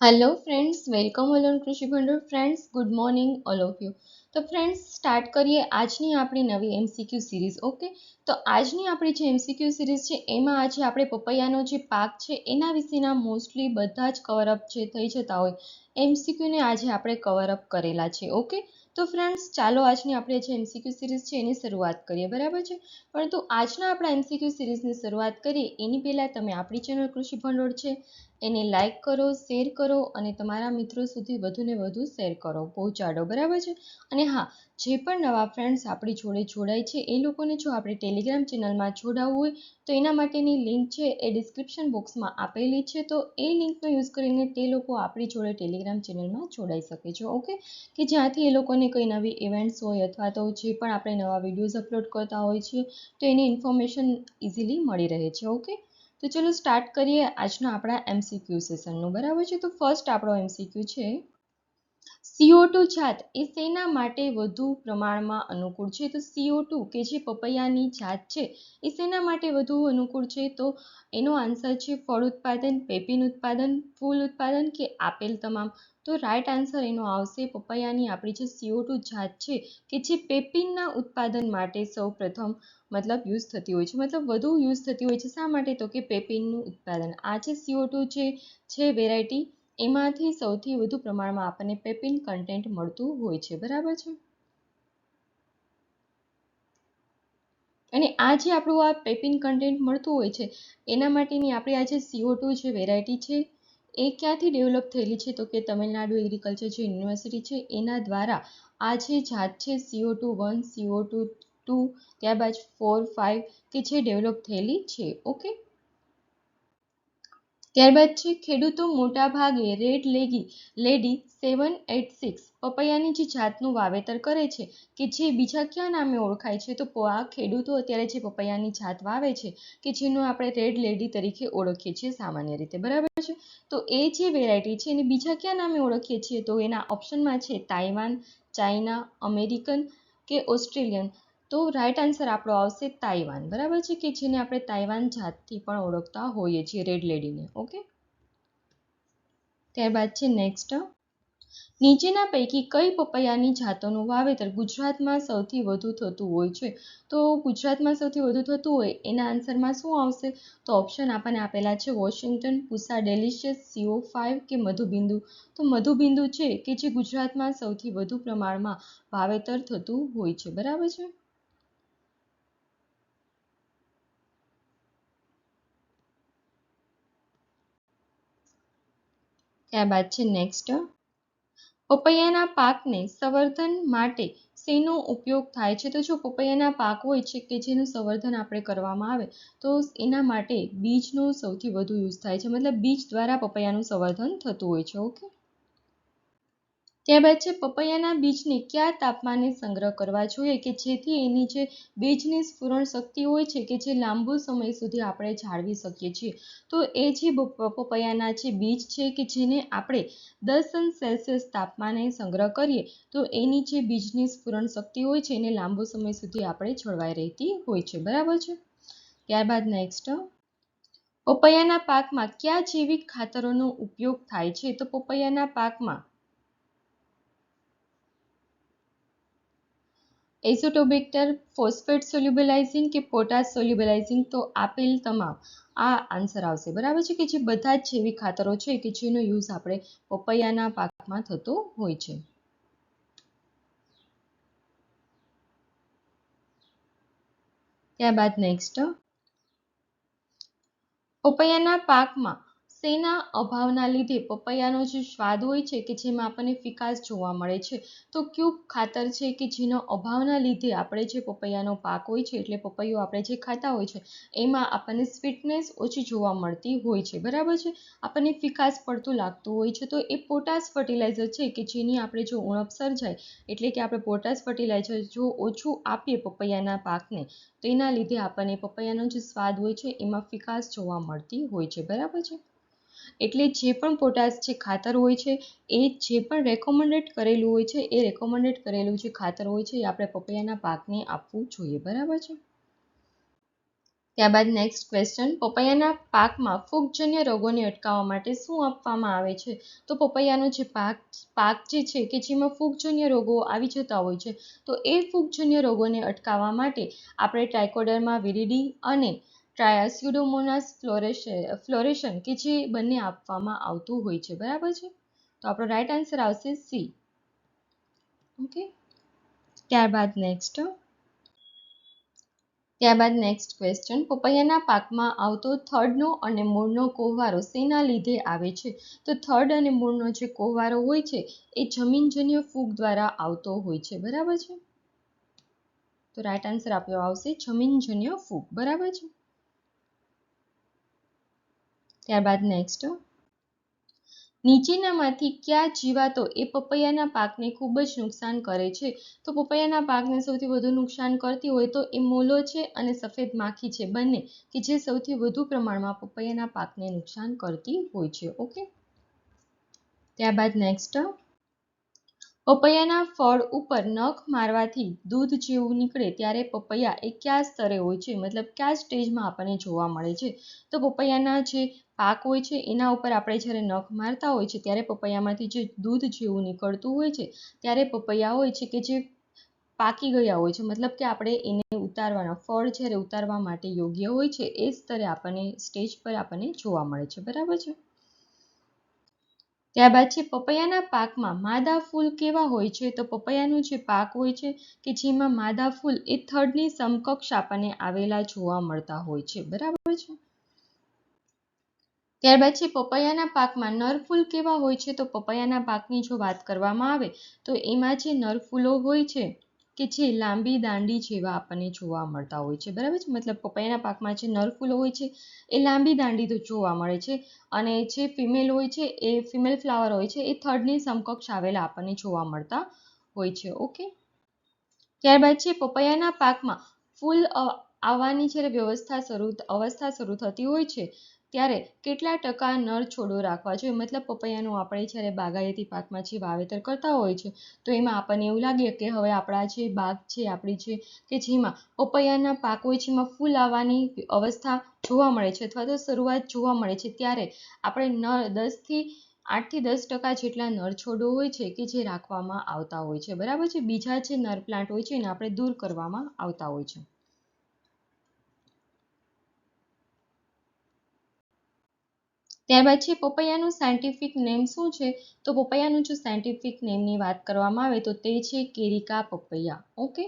Hello friends welcome all on Krushi Bhandol friends good morning all of you તો friends start કરીએ આજની આપણી નવી એમસીક્યુ સિરીઝ ઓકે તો આજની આપણી જે એમસીક્યુ સિરીઝ છે, એમાં આજે આપણે પપૈયાનો જે પાક છે, એના વિશેના મોસ્ટલી બધા જ કવરઅપ જે થઈ જતા હોય એમસીક્યુને આજે આપણે કવરઅપ કરેલા છે ઓકે તો ફ્રેન્ડ્સ ચાલો આજની આપણે જે એમસીક્યુ સિરીઝ છે, એની શરૂઆત કરીએ, બરાબર છે? પરંતુ આજના આપણા એમસીક્યુ સિરીઝની શરૂઆત કરીએ, એની પહેલાં તમે આપણી ચેનલ કૃષિ ભંડોળ છે એને લાઇક કરો શેર કરો અને તમારા મિત્રો સુધી વધુને વધુ શેર કરો. પહોંચાડો, બરાબર છે? અને હા, જે પણ નવા ફ્રેન્ડ્સ આપણી જોડે જોડાય છે, એ લોકોને જો આપણે ટેલિગ્રામ ચેનલમાં જોડાવવું હોય, તો એના માટેની લિંક છે એ ડિસ્ક્રિપ્શન બોક્સમાં આપેલી છે. તો એ લિંકનો યુઝ કરીને તે લોકો આપણી જોડે ટેલિગ્રામ ચેનલમાં જોડાઈ શકે છે ઓકે કે જ્યાંથી એ લોકોને કંઈ નવી ઇવેન્ટ્સ હોય અથવા તો જે પણ આપણે નવા વિડીયોઝ અપલોડ કરતા હોય છીએ, તો એની ઇન્ફોર્મેશન ઇઝીલી મળી રહે છે ઓકે તો ચલો સ્ટાર્ટ કરીએ આજના આપણા એમસીક્યુ સેશનનું બરાબર છે? તો ફર્સ્ટ આપણો એમસીક્યુ છે સીઓ ટુ જાત એ શેના માટે વધુ પ્રમાણમાં અનુકૂળ છે. તો સીઓ ટુ કે જે પપૈયાની જાત છે, એ શેના માટે વધુ અનુકૂળ છે? તો એનો આન્સર છે ફળ ઉત્પાદન, પેપીન ઉત્પાદન, ફૂલ ઉત્પાદન કે આપેલ તમામ? તો રાઈટ આન્સર એનો આવશે પપૈયાની આપણી જે સીઓ ટુ જાત છે, કે જે પેપિનના ઉત્પાદન માટે સૌ પ્રથમ મતલબ યુઝ થતી હોય છે. મતલબ વધુ યુઝ થતી હોય છે શા માટે? તો કે પેપિનનું ઉત્પાદન. આ જે સીઓ ટુ છે વેરાયટી એમાંથી સૌથી વધુ પ્રમાણમાં આપણને પેપિન કન્ટેન્ટ મળતું હોય છે. બરાબર છે? અને આ જે આપણું આ પેપિન કન્ટેન્ટ મળતું હોય છે, એના માટેની આપણી આ જે સીઓ ટુ જે વેરાયટી છે, એ ક્યાંથી ડેવલપ થયેલી છે? તો કે તમિલનાડુ એગ્રીકલ્ચર જે યુનિવર્સિટી છે, એના દ્વારા આ જે જાત છે CO two one CO two two ત્યારબાદ ફોર ફાઇવ કે જે ડેવલપ થયેલી છે. ઓકે ત્યારબાદ છે, ખેડૂતો મોટા ભાગે રેડ લેગી, લેડી સેવન એટ સિક્સ, પપૈયાની જે જાતનું વાવેતર કરે છે કે જે બીજા કયા નામે ઓળખાય છે, તો આ ખેડૂતો અત્યારે જે પપૈયાની જાત વાવે છે કે જેનું આપણે રેડ લેડી તરીકે ઓળખીએ છીએ સામાન્ય રીતે, બરાબર છે? તો એ જે વેરાયટી છે એને બીજા કયા નામે ઓળખીએ છીએ? તો એના ઓપ્શનમાં છે, તાઇવાન, ચાઇના, અમેરિકન કે ઓસ્ટ્રેલિયન. તો રાઈટ આન્સર આપણો આવશે તાઇવાન. બરાબર છે કે જેને આપણે તાઇવાન જાતથી પણ ઓળખતા હોઈએ છીએ રેડ લેડીને ઓકે ત્યારબાદ છે નેક્સ્ટ નીચેના પૈકી કઈ પપૈયાની જાતોનું વાવેતર ગુજરાતમાં સૌથી વધુ થતું હોય છે? તો ગુજરાતમાં સૌથી વધુ થતું હોય એના આન્સરમાં શું આવશે? તો ઓપ્શન આપણને આપેલા છે Washington Pusa Delicious CO five કે મધુબિંદુ? તો મધુબિંદુ છે કે જે ગુજરાતમાં સૌથી વધુ પ્રમાણમાં વાવેતર થતું હોય છે. બરાબર છે? ત્યારબાદ છે નેક્સ્ટ પપૈયાના પાકને સંવર્ધન માટે શેનો ઉપયોગ થાય છે? તો જો પપૈયાના પાક હોય છે કે જેનું સંવર્ધન આપણે કરવામાં આવે, તો એના માટે બીજનો સૌથી વધુ યુઝ થાય છે. મતલબ બીજ દ્વારા પપૈયાનું સંવર્ધન થતું હોય છે ઓકે ત્યારબાદ છે પપૈયાના બીજને કયા તાપમાને સંગ્રહ કરવા જોઈએ કે જેથી એની જે બીજની સ્ફુરણ શક્તિ હોય છે કે જે લાંબો સમય સુધી આપણે જાળવી શકીએ છીએ? તો એ જે પપૈયાના જે બીજ છે કે જેને આપણે દસ અંશ સેલ્સિયસ તાપમાને સંગ્રહ કરીએ, તો એની જે બીજની સ્ફુરણ શક્તિ હોય છે એને લાંબો સમય સુધી આપણે જળવાઈ રહેતી હોય છે. બરાબર છે? ત્યારબાદ નેક્સ્ટ પપૈયાના પાકમાં કયા જૈવિક ખાતરોનો ઉપયોગ થાય છે? તો પપૈયાના પાકમાં એઝોટોબેક્ટર ફોસ્ફેટ સોલ્યુબલાઇઝિંગ કે પોટાશ સોલ્યુબલાઇઝિંગ તો આપેલ તમામ આ આન્સર આવશે. બરાબર છે કે જે બધા જ જેવી ખાતરો છે કે જેનો યુઝ આપણે પપૈયાના પાકમાં થતો હોય છે. ત્યારબાદ નેક્સ્ટ પપૈયાના પાકમાં શેના અભાવના લીધે પપૈયાનો જે સ્વાદ હોય છે કે જેમાં આપણને ફિકાસ જોવા મળે છે, તો કયું ખાતર છે કે જેનો અભાવના લીધે આપણે જે પપૈયાનો પાક હોય છે, એટલે પપૈયો આપણે જે ખાતા હોય છે, એમાં આપણને સ્વીટનેસ ઓછી જોવા મળતી હોય છે, બરાબર છે? આપણને ફિકાસ પડતું લાગતું હોય છે, તો એ પોટાશ ફર્ટિલાઇઝર છે કે જેની આપણે જો ઉણપ સર્જાય, એટલે કે આપણે પોટાશ ફર્ટિલાઇઝર જો ઓછું આપીએ પપૈયાના પાકને, તો એના લીધે આપણને પપૈયાનો જે સ્વાદ હોય છે, એમાં ફિકાસ જોવા મળતી હોય છે, બરાબર છે? એટલે જે પણ પોટાશ જે ખાતર હોય છે, એ જે પણ રેકોમેન્ડેડ કરેલું હોય છે, એ રેકોમેન્ડેડ કરેલું જે ખાતર હોય છે, એ આપણે પપૈયાના પાકને આપવું જોઈએ, બરાબર છે? ત્યારબાદ નેક્સ્ટ ક્વેશ્ચન પપૈયાના પાકમાં ફૂગજન્ય રોગોને અટકાવવા માટે શું આપવામાં આવે છે? તો પપૈયાનો જે પાક પાક જે છે કે જેમાં ફૂગજન્ય રોગો આવી જતા હોય છે, તો એ ફૂગજન્ય રોગોને અટકાવવા માટે આપણે ટ્રાયકોડરમાં વિરિડી અને ટ્રાયા ફ્લોરેશે ફ્લોરેશન કે જે બંને આપવામાં આવતું હોય છે. બરાબર છે? તો આપણો રાઈટ આન્સર આવશે સી ઓકે ત્યારબાદ નેક્સ્ટ ત્યારબાદ નેક્સ્ટ ક્વેશ્ચન પપૈયાના પાકમાં આવતો થર્ડનો અને મૂળનો કોહવારો શેના લીધે આવે છે? તો થર્ડ અને મૂળનો જે કોહવારો હોય છે, એ જમીનજન્ય ફૂગ દ્વારા આવતો હોય છે. બરાબર છે? તો રાઈટ આન્સર આપ્યો આવશે જમીનજન્ય ફૂગ. બરાબર છે? ત્યારબાદ નેક્સ્ટ નીચેનામાંથી કયા જીવાતો એ પપૈયાના પાકને ખૂબ જ નુકસાન કરે છે? તો પપૈયાના પાકને સૌથી વધુ નુકસાન કરતી હોય તો એ મોલો છે અને સફેદ માખી છે બંને, કે જે સૌથી વધુ પ્રમાણમાં પપૈયાના પાકને નુકસાન કરતી હોય છે. ઓકે ત્યારબાદ નેક્સ્ટ પપૈયાના ફળ ઉપર નખ મારવાથી દૂધ જેવું નીકળે ત્યારે પપૈયા એ કયા સ્તરે હોય છે. મતલબ કયા સ્ટેજમાં આપણને જોવા મળે છે? તો પપૈયાના જે પાક હોય છે, એના ઉપર આપણે જ્યારે નખ મારતા હોય છે, ત્યારે પપૈયામાંથી જે દૂધ જેવું નીકળતું હોય છે, ત્યારે પપૈયા હોય છે કે જે પાકી ગયા હોય છે. મતલબ કે આપણે એને ઉતારવાના, ફળ જ્યારે ઉતારવા માટે યોગ્ય હોય છે, એ સ્તરે આપણને, સ્ટેજ પર આપણને જોવા મળે છે. બરાબર છે? ત્યારબાદ છે પપૈયાના પાકમાં માદા ફૂલ કેવા હોય છે? તો પપૈયાનું જે પાક હોય છે કે જેમાં માદા ફૂલ એ થડની સમકક્ષ આપણને આવેલા જોવા મળતા હોય છે. બરાબર છે? ત્યારબાદ છે પપૈયાના પાકમાં નર ફૂલ કેવા હોય છે? તો પપૈયાના પાકની જો વાત કરવામાં આવે તો એમાં જે નર ફૂલો હોય છે કે જે લાંબી દાંડી જેવા આપણને જોવા મળતા હોય છે, બરાબર છે? મતલબ પપૈયાના પાકમાં જે નરફૂલો હોય છે, એ લાંબી દાંડી તો જોવા મળે છે અને જે ફિમેલ હોય છે, એ ફિમેલ ફ્લાવર હોય છે, એ થર્ડની સમકક્ષ આવેલા આપણને જોવા મળતા હોય છે, ઓકે? ત્યારબાદ છે પપૈયાના પાકમાં ફૂલ આવવાની જ્યારે વ્યવસ્થા શરૂ અવસ્થા શરૂ થતી હોય છે ત્યારે કેટલા ટકા નર છોડો રાખવા જોઈએ? મતલબ પપૈયાનું આપણે જ્યારે બાગાયતી પાકમાં જે વાવેતર કરતા હોય છે, તો એમાં આપણને એવું લાગે કે હવે આપણા જે બાગ છે, આપણી જે કે જેમાં પપૈયાના પાક હોય છે, એમાં ફૂલ આવવાની અવસ્થા જોવા મળે છે અથવા તો શરૂઆત જોવા મળે છે, ત્યારે આપણે નર દસથી આઠથી દસ ટકા જેટલા નર છોડો હોય છે કે જે રાખવામાં આવતા હોય છે. બરાબર છે? બીજા જે નર પ્લાન્ટ હોય છે એને આપણે દૂર કરવામાં આવતા હોય છે. ત્યારબાદ છે પપૈયાનું સાયન્ટિફિક નેમ શું છે? તો પપૈયાનું જો સાયન્ટિફિક નેમની વાત કરવામાં આવે તો તે છે કેરિકા પપૈયા. ઓકે?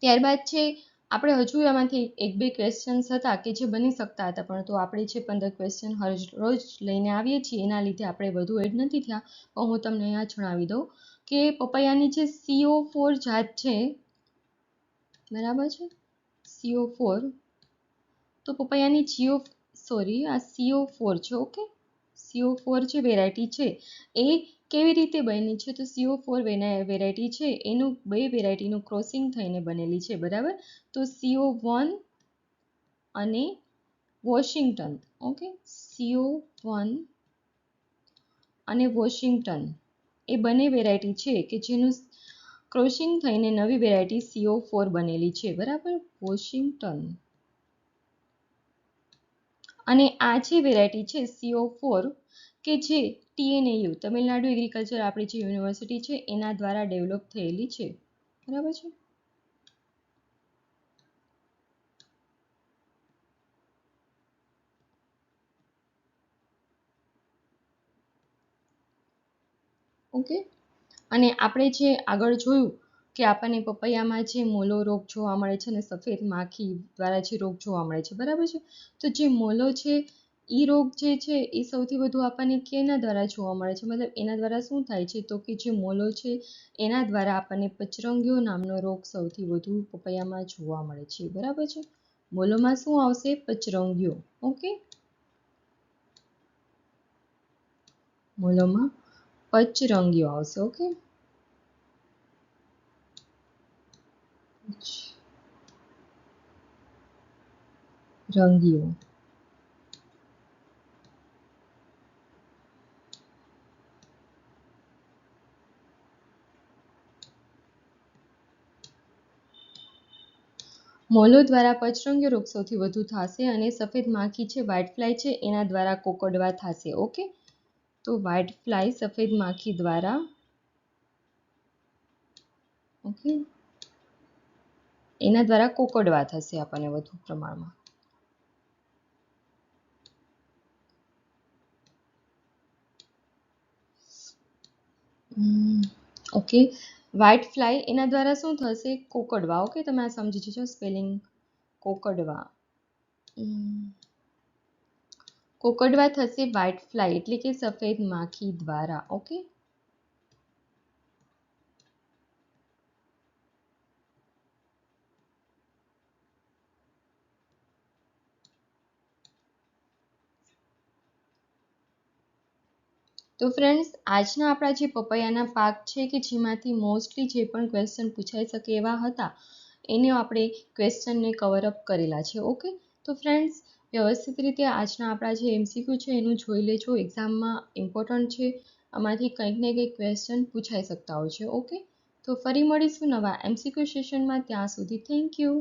ત્યારબાદ છે આપણે હજુ એમાંથી એક બે ક્વેશ્ચન્સ હતા કે જે બની શકતા હતા, પણ તો આપણે જે પંદર ક્વેશ્ચન રોજ લઈને આવીએ છીએ, એના લીધે આપણે વધુ એડ નથી થયા. પણ હું તમને અહીંયા જણાવી દઉં કે પપૈયાની જે સીઓ ફોર જાત છે, બરાબર છે? સીઓ ફોર તો પપૈયાની જીઓ સોરી આ સીઓ ફોર છે ઓકે સીઓ ફોર જે વેરાયટી છે, એ કેવી રીતે બની છે? તો સીઓ ફોર વેરાયટી છે, એનું બે વેરાયટીનું ક્રોસિંગ થઈને બનેલી છે, બરાબર? તો સીઓ વન અને વોશિંગ્ટન ઓકે સીઓ વન અને વોશિંગ્ટન એ બંને વેરાયટી છે કે જેનું ક્રોસિંગ થઈને નવી વેરાયટી સીઓ ફોર બનેલી છે, બરાબર? વોશિંગ્ટન અને આ જે વેરાયટી છે સીઓ ફોર કે જે ટીએનએયુ તમિલનાડુ એગ્રીકલ્ચર આપણી જે યુનિવર્સિટી છે, એના દ્વારા ડેવલપ થયેલી છે. બરાબર છે? ઓકે અને આપણે જે આગળ જોયું કે આપણને પપૈયામાં જે મોલો રોગ જોવા મળે છે અને સફેદ માખી દ્વારા જે રોગ જોવા મળે છે, બરાબર છે? તો જે મોલો છે એ રોગ જે છે એ સૌથી વધુ આપણને કેના દ્વારા જોવા મળે છે? મતલબ એના દ્વારા શું થાય છે? તો કે જે મોલો છે, એના દ્વારા આપણને પચરંગીઓ નામનો રોગ સૌથી વધુ પપૈયામાં જોવા મળે છે, બરાબર છે? મોલોમાં શું આવશે? પચરંગીઓ, ઓકે? મોલોમાં પચરંગીઓ આવશે, ઓકે? રંગીઓ મોલો દ્વારા પચરંગીય રોગ સૌથી વધુ થશે અને સફેદ માખી છે વ્હાઇટ ફ્લાય છે, એના દ્વારા કોકડવા થશે ઓકે તો વ્હાઇટ ફ્લાય સફેદ માખી દ્વારા ઓકે એના દ્વારા કોકડવા થશે આપણને વધુ પ્રમાણમાં. ઓકે. વ્હાઇટ ફ્લાય એના દ્વારા શું થશે? કોકડવા. ઓકે, તમે આ સમજી જજો સ્પેલિંગ કોકડવા. કોકડવા થશે વ્હાઇટ ફ્લાય એટલે કે સફેદ માખી દ્વારા. ઓકે? તો ફ્રેન્ડ્સ આજના આપણા જે પપૈયાના પાક છે કે જેમાંથી મોસ્ટલી જે પણ ક્વેશ્ચન પૂછાઈ શકે એવા હતા, એને આપણે ક્વેશ્ચનને કવરઅપ કરેલા છે ઓકે તો ફ્રેન્ડ્સ વ્યવસ્થિત રીતે આજના આપણા જે એમસીક્યુ છે એનું જોઈ લેજો એક્ઝામમાં ઇમ્પોર્ટન્ટ છે, આમાંથી કંઈક ને કંઈક ક્વેશ્ચન પૂછાઈ શકતા હોય છે ઓકે તો ફરી મળીશું નવા એમસીક્યુ સેશનમાં ત્યાં સુધી થેન્ક યુ